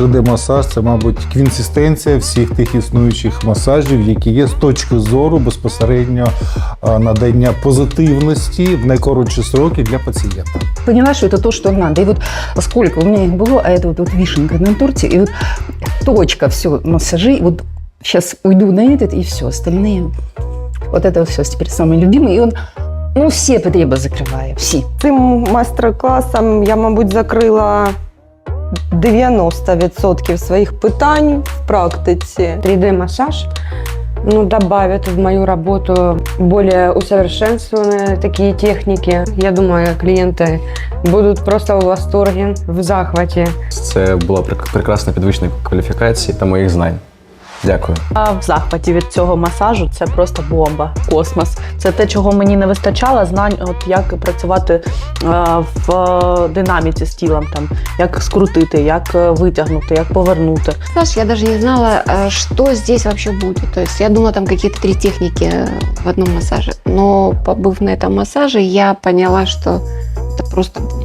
3D-масаж це, мабуть, квінсистенція всіх тих існуючих масажів, які є з точки зору безпосередньо а, надання позитивності в найкоротші сроки для пацієнта. Поняла, что это то, что надо. И вот сколько у меня их было, а это вот, вот вишенка на торте, и вот точка, все, массажи, вот сейчас уйду на этот, и все, остальные. Вот это все теперь самый любимый, и он, ну, все потреби закрываю, все. Цим майстер-класом я, мабуть, закрила 90% своїх питань в практиці. 3D-массаж ну, добавят в мою работу более усовершенствованные такие техники. Я думаю, клиенты будут просто в восторге, в захвате. Це була прек- прекрасна підвищення кваліфікації та моїх знань. Дякую. Я в захваті від цього масажу це просто бомба, космос. Це те, чого мені не вистачало, знань, от як працювати е, в е, динаміці з тілом, там як скрутити, як е, витягнути, як повернути. Знаешь, я даже не знала, э, что здесь вообще будет. То есть я думала, там какие-то три техники э, в одном массаже. Но побыв на этом массаже, я поняла, что это просто бомба.